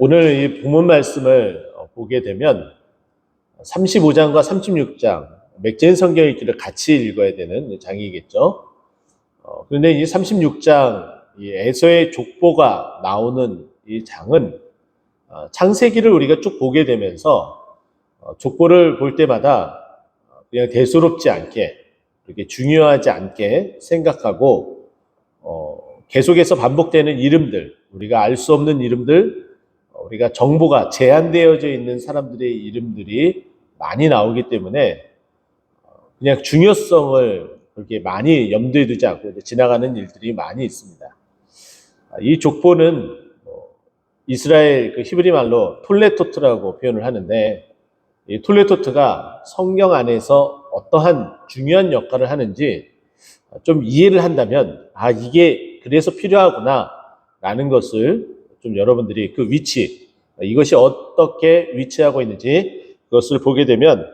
오늘 이 본문 말씀을 어, 보게 되면 35장과 36장 맥제인 성경 읽기를 같이 읽어야 되는 장이겠죠. 어, 그런데 이 36장 이 에서의 족보가 나오는 이 장은 어, 창세기를 우리가 쭉 보게 되면서 어, 족보를 볼 때마다 어, 그냥 대수롭지 않게 그렇게 중요하지 않게 생각하고 어, 계속해서 반복되는 이름들 우리가 알 수 없는 이름들 어, 우리가 정보가 제한되어져 있는 사람들의 이름들이 많이 나오기 때문에 어, 그냥 중요성을 그렇게 많이 염두에 두지 않고 지나가는 일들이 많이 있습니다. 아, 이 족보는 뭐 이스라엘 그 히브리 말로 톨레토트라고 표현을 하는데 이 톨레토트가 성경 안에서 어떠한 중요한 역할을 하는지 좀 이해를 한다면 아 이게 그래서 필요하구나 라는 것을 좀 여러분들이 그 위치 이것이 어떻게 위치하고 있는지 그것을 보게 되면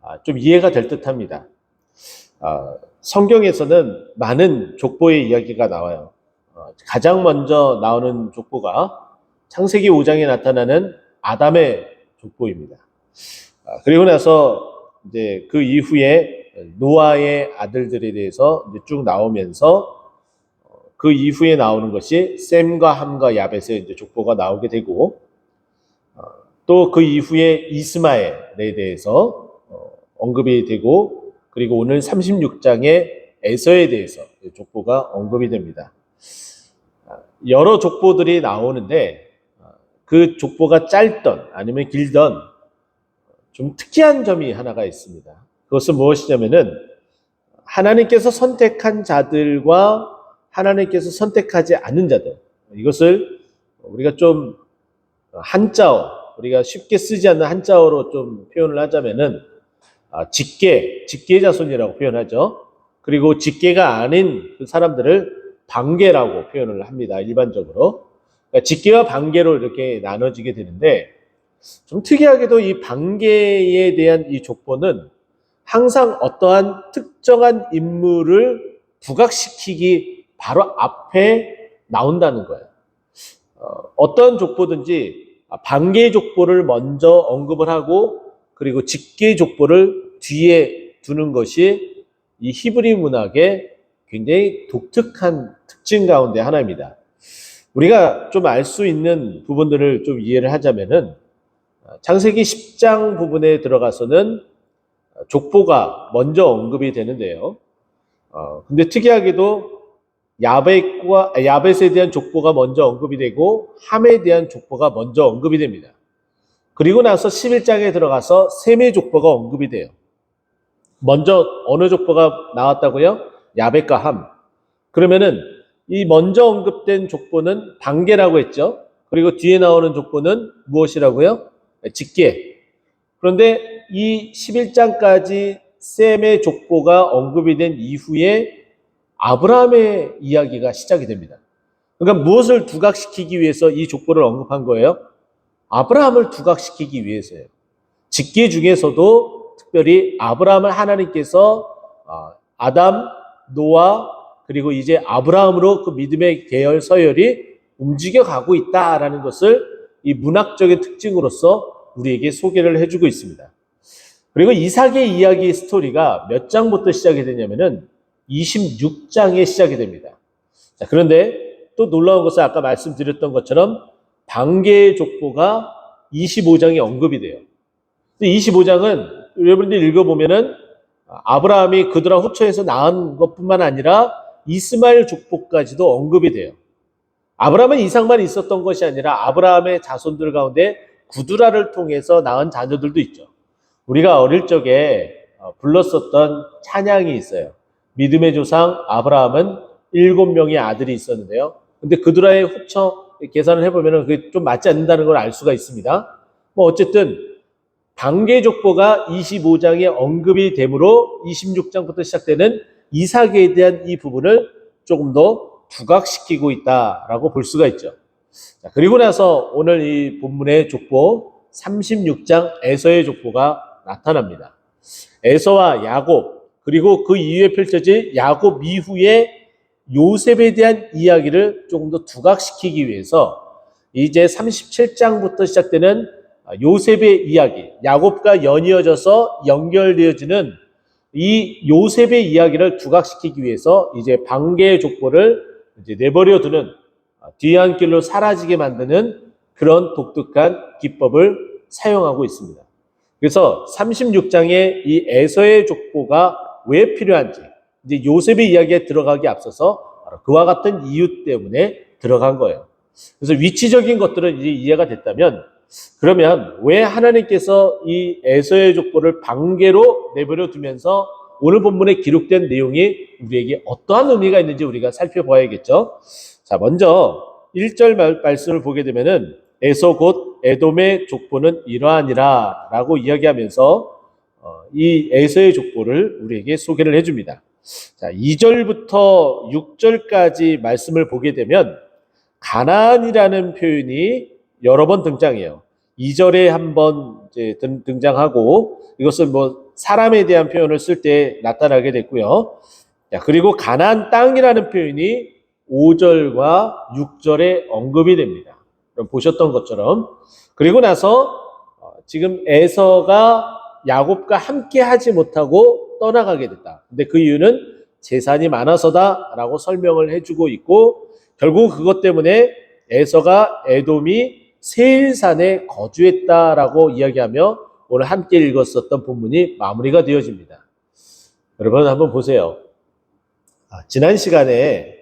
아, 좀 이해가 될 듯 합니다. 아, 성경에서는 많은 족보의 이야기가 나와요. 어, 가장 먼저 나오는 족보가 창세기 5장에 나타나는 아담의 족보입니다. 아, 그리고 나서 이제 그 이후에 노아의 아들들에 대해서 쭉 나오면서 어, 그 이후에 나오는 것이 셈과 함과 야벳의 이제 족보가 나오게 되고 또그 이후에 이스마엘에 대해서 어, 언급이 되고 그리고 오늘 36장의 에서에 대해서 족보가 언급이 됩니다. 아, 여러 족보들이 나오는데 아, 그 족보가 짧던 아니면 길던 좀 특이한 점이 하나가 있습니다. 그것은 무엇이냐면은 하나님께서 선택한 자들과 하나님께서 선택하지 않은 자들 이것을 우리가 좀 한자어 우리가 쉽게 쓰지 않는 한자어로 좀 표현을 하자면은 아, 직계 직계 자손이라고 표현하죠. 그리고 직계가 아닌 그 사람들을 반계라고 표현을 합니다. 일반적으로 그러니까 직계와 반계로 이렇게 나눠지게 되는데 좀 특이하게도 이 반계에 대한 이 족보는 항상 어떠한 특정한 인물을 부각시키기 바로 앞에 나온다는 거예요. 어, 떤 족보든지 반계 족보를 먼저 언급을 하고 그리고 직계 족보를 뒤에 두는 것이 이 히브리 문학의 굉장히 독특한 특징 가운데 하나입니다. 우리가 좀 알 수 있는 부분들을 좀 이해를 하자면은 창세기 10장 부분에 들어가서는 족보가 먼저 언급이 되는데요. 어, 근데 특이하게도 야벳과 야벳에 대한 족보가 먼저 언급이 되고 함에 대한 족보가 먼저 언급이 됩니다. 그리고 나서 11장에 들어가서 셈의 족보가 언급이 돼요. 먼저 어느 족보가 나왔다고요? 야벳과 함. 그러면은 이 먼저 언급된 족보는 단계라고 했죠. 그리고 뒤에 나오는 족보는 무엇이라고요? 직계. 그런데 이 11장까지 셈의 족보가 언급이 된 이후에 아브라함의 이야기가 시작이 됩니다. 그러니까 무엇을 두각시키기 위해서 이 족보를 언급한 거예요? 아브라함을 두각시키기 위해서예요. 직계 중에서도 특별히 아브라함을 하나님께서 아, 아담, 노아, 그리고 이제 아브라함으로 그 믿음의 계열 서열이 움직여 가고 있다라는 것을 이 문학적인 특징으로서 우리에게 소개를 해주고 있습니다. 그리고 이삭의 이야기 스토리가 몇 장부터 시작이 되냐면은 26장에 시작이 됩니다. 자, 그런데 또 놀라운 것은 아까 말씀드렸던 것처럼 반개의 족보가 25장에 언급이 돼요. 25장은 여러분들이 읽어보면은 아브라함이 그들아 후처에서 낳은 것뿐만 아니라 이스마엘 족보까지도 언급이 돼요. 아브라함은 이상만 있었던 것이 아니라 아브라함의 자손들 가운데 구두라를 통해서 낳은 자녀들도 있죠. 우리가 어릴 적에 어, 불렀었던 찬양이 있어요. 믿음의 조상 아브라함은 일곱 명의 아들이 있었는데요. 근데 그두라의 후처 계산을 해보면 그게 좀 맞지 않는다는 걸 알 수가 있습니다. 뭐 어쨌든 단계족보가 25장에 언급이 되므로 26장부터 시작되는 이삭에 대한 이 부분을 조금 더 부각시키고 있다라고 볼 수가 있죠. 자, 그리고 나서 오늘 이 본문의 족보 36장 에서의 족보가 나타납니다. 에서와 야곱 그리고 그 이후에 펼쳐질 야곱 이후에 요셉에 대한 이야기를 조금 더 두각시키기 위해서 이제 37장부터 시작되는 요셉의 이야기, 야곱과 연이어져서 연결되어지는 이 요셉의 이야기를 두각시키기 위해서 이제 방계의 족보를 이제 내버려 두는 뒤안길로 사라지게 만드는 그런 독특한 기법을 사용하고 있습니다. 그래서 36장의 이 에서의 족보가 왜 필요한지 이제 요셉의 이야기에 들어가기 앞서서 바로 그와 같은 이유 때문에 들어간 거예요. 그래서 위치적인 것들은 이제 이해가 됐다면 그러면 왜 하나님께서 이 에서의 족보를 방계로 내버려 두면서 오늘 본문에 기록된 내용이 우리에게 어떠한 의미가 있는지 우리가 살펴봐야겠죠. 자, 먼저 1절 말, 말씀을 보게 되면은 에서 곧 에돔의 족보는 이러하니라 라고 이야기하면서 어, 이 에서의 족보를 우리에게 소개를 해줍니다. 자, 2절부터 6절까지 말씀을 보게 되면 가나안이라는 표현이 여러 번 등장해요. 2절에 한번 등장하고 이것은 뭐 사람에 대한 표현을 쓸 때 나타나게 됐고요. 자, 그리고 가나안 땅이라는 표현이 5절과 6절에 언급이 됩니다. 보셨던 것처럼 그리고 나서 어, 지금 에서가 야곱과 함께 하지 못하고 떠나가게 됐다. 근데 그 이유는 재산이 많아서다라고 설명을 해주고 있고 결국 그것 때문에 에서가 에돔이 세일산에 거주했다라고 이야기하며 오늘 함께 읽었었던 본문이 마무리가 되어집니다. 여러분 한번 보세요. 아, 지난 시간에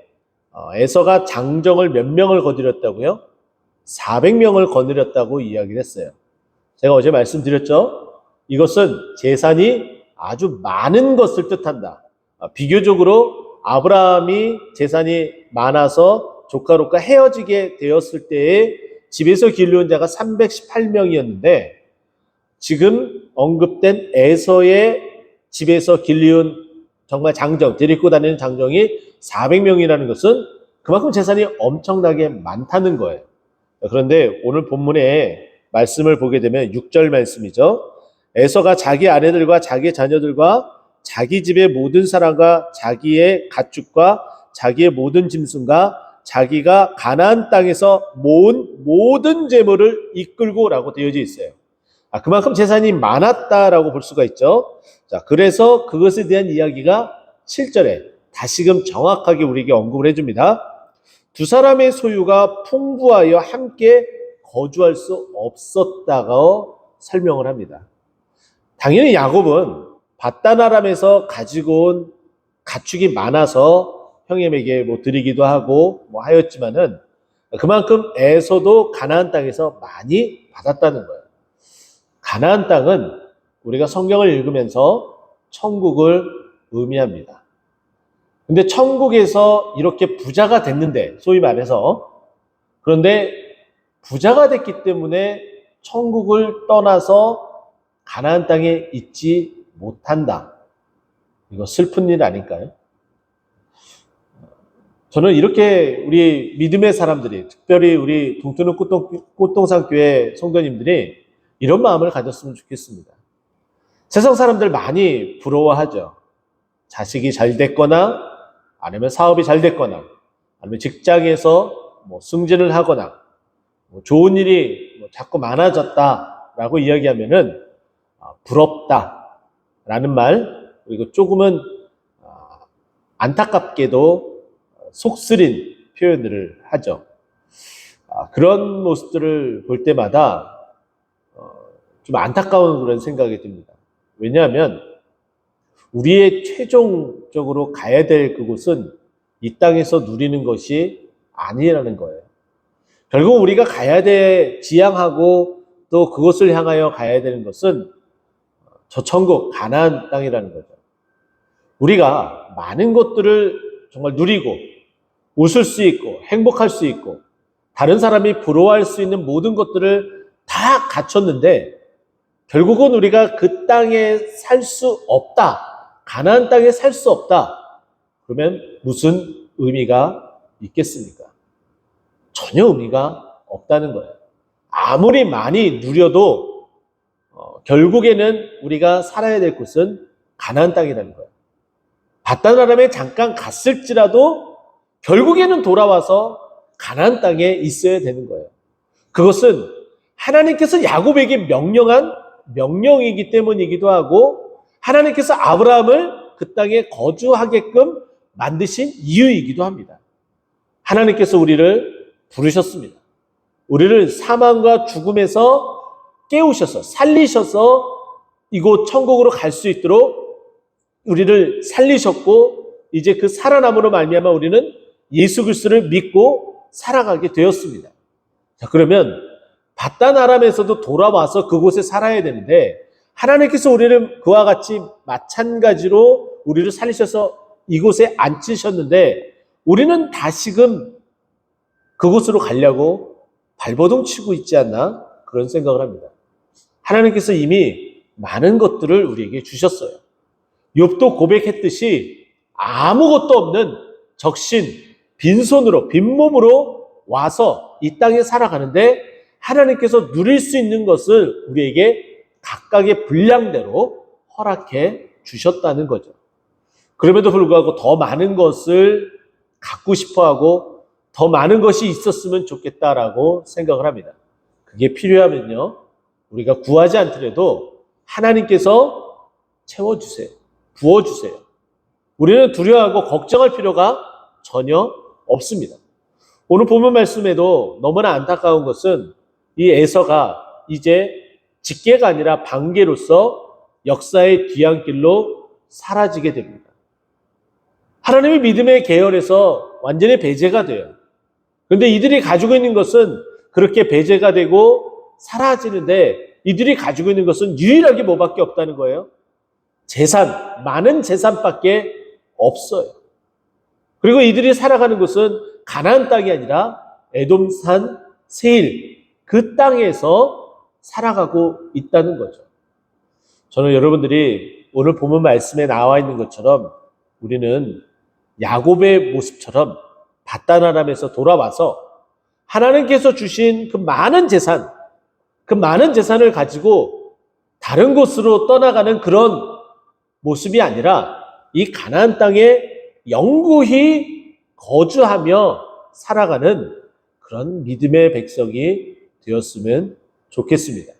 어, 에서가 장정을 몇 명을 거느렸다고요? 400명을 거느렸다고 이야기를 했어요. 제가 어제 말씀드렸죠? 이것은 재산이 아주 많은 것을 뜻한다. 아, 비교적으로 아브라함이 재산이 많아서 조카로가 헤어지게 되었을 때에 집에서 길러온 자가 318명이었는데 지금 언급된 에서의 집에서 길리온 정말 장정, 데리고 다니는 장정이 400명이라는 것은 그만큼 재산이 엄청나게 많다는 거예요. 그런데 오늘 본문에 말씀을 보게 되면 6절 말씀이죠. 에서가 자기 아내들과 자기 자녀들과 자기 집의 모든 사람과 자기의 가축과 자기의 모든 짐승과 자기가 가나안 땅에서 모은 모든 재물을 이끌고라고 되어져 있어요. 아, 그만큼 재산이 많았다라고 볼 수가 있죠. 자, 그래서 그것에 대한 이야기가 7절에 다시금 정확하게 우리에게 언급을 해줍니다. 두 사람의 소유가 풍부하여 함께 거주할 수 없었다고 설명을 합니다. 당연히 야곱은 바다나람에서 가지고 온 가축이 많아서 형님에게 뭐 드리기도 하고 뭐 하였지만은 그만큼 에서도 가나안 땅에서 많이 받았다는 거예요. 가나안 땅은 우리가 성경을 읽으면서 천국을 의미합니다. 근데 천국에서 이렇게 부자가 됐는데, 소위 말해서, 그런데 부자가 됐기 때문에 천국을 떠나서 가나안 땅에 있지 못한다. 이거 슬픈 일 아닐까요? 저는 이렇게 우리 믿음의 사람들이, 특별히 우리 동투는 꽃동, 산 교회 성도님들이 이런 마음을 가졌으면 좋겠습니다. 세상 사람들 많이 부러워하죠. 자식이 잘 됐거나, 아니면 사업이 잘 됐거나, 아니면 직장에서 뭐 승진을 하거나, 뭐 좋은 일이 뭐 자꾸 많아졌다라고 이야기하면은 아, 부럽다라는 말, 그리고 조금은 아, 안타깝게도 속쓰린 표현들을 하죠. 아, 그런 모습들을 볼 때마다 좀 안타까운 그런 생각이 듭니다. 왜냐하면 우리의 최종적으로 가야 될 그곳은 이 땅에서 누리는 것이 아니라는 거예요. 결국 우리가 가야 돼 지향하고 또 그것을 향하여 가야 되는 것은 저 천국 가나안 땅이라는 거죠. 우리가 많은 것들을 정말 누리고 웃을 수 있고 행복할 수 있고 다른 사람이 부러워할 수 있는 모든 것들을 다 갖췄는데 결국은 우리가 그 땅에 살 수 없다. 가나안 땅에 살 수 없다. 그러면 무슨 의미가 있겠습니까? 전혀 의미가 없다는 거예요. 아무리 많이 누려도 어, 결국에는 우리가 살아야 될 곳은 가나안 땅이라는 거예요. 바다나람에 잠깐 갔을지라도 결국에는 돌아와서 가나안 땅에 있어야 되는 거예요. 그것은 하나님께서 야곱에게 명령한 명령이기 때문이기도 하고 하나님께서 아브라함을 그 땅에 거주하게끔 만드신 이유이기도 합니다. 하나님께서 우리를 부르셨습니다. 우리를 사망과 죽음에서 깨우셔서 살리셔서 이곳 천국으로 갈 수 있도록 우리를 살리셨고 이제 그 살아남으로 말미암아 우리는 예수 그리스도를 믿고 살아가게 되었습니다. 자 그러면 바단 아람에서도 돌아와서 그곳에 살아야 되는데 하나님께서 우리를 그와 같이 마찬가지로 우리를 살리셔서 이곳에 앉히셨는데 우리는 다시금 그곳으로 가려고 발버둥 치고 있지 않나 그런 생각을 합니다. 하나님께서 이미 많은 것들을 우리에게 주셨어요. 욥도 고백했듯이 아무것도 없는 적신 빈손으로 빈몸으로 와서 이 땅에 살아가는데 하나님께서 누릴 수 있는 것을 우리에게 각각의 분량대로 허락해 주셨다는 거죠. 그럼에도 불구하고 더 많은 것을 갖고 싶어 하고 더 많은 것이 있었으면 좋겠다라고 생각을 합니다. 그게 필요하면요. 우리가 구하지 않더라도 하나님께서 채워주세요. 부어주세요. 우리는 두려워하고 걱정할 필요가 전혀 없습니다. 오늘 본문 말씀에도 너무나 안타까운 것은 이 에서가 이제 직계가 아니라 반계로서 역사의 뒤안길로 사라지게 됩니다. 하나님의 믿음의 계열에서 완전히 배제가 돼요. 그런데 이들이 가지고 있는 것은 그렇게 배제가 되고 사라지는데 이들이 가지고 있는 것은 유일하게 뭐밖에 없다는 거예요? 재산, 많은 재산밖에 없어요. 그리고 이들이 살아가는 곳은 가나안 땅이 아니라 에돔산 세일 그 땅에서 살아가고 있다는 거죠. 저는 여러분들이 오늘 보면 말씀에 나와 있는 것처럼 우리는 야곱의 모습처럼 바다나람에서 돌아와서 하나님께서 주신 그 많은 재산, 그 많은 재산을 가지고 다른 곳으로 떠나가는 그런 모습이 아니라 이 가나안 땅에 영구히 거주하며 살아가는 그런 믿음의 백성이 되었으면 좋겠습니다.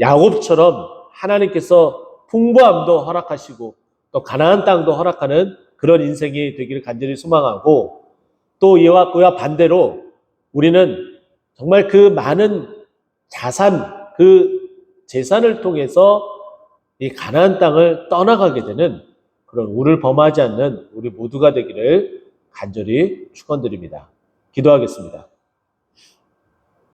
야곱처럼 하나님께서 풍부함도 허락하시고 또 가나안 땅도 허락하는 그런 인생이 되기를 간절히 소망하고 또 이와 그와 반대로 우리는 정말 그 많은 자산, 그 재산을 통해서 이 가나안 땅을 떠나가게 되는 그런 우를 범하지 않는 우리 모두가 되기를 간절히 축원드립니다. 기도하겠습니다.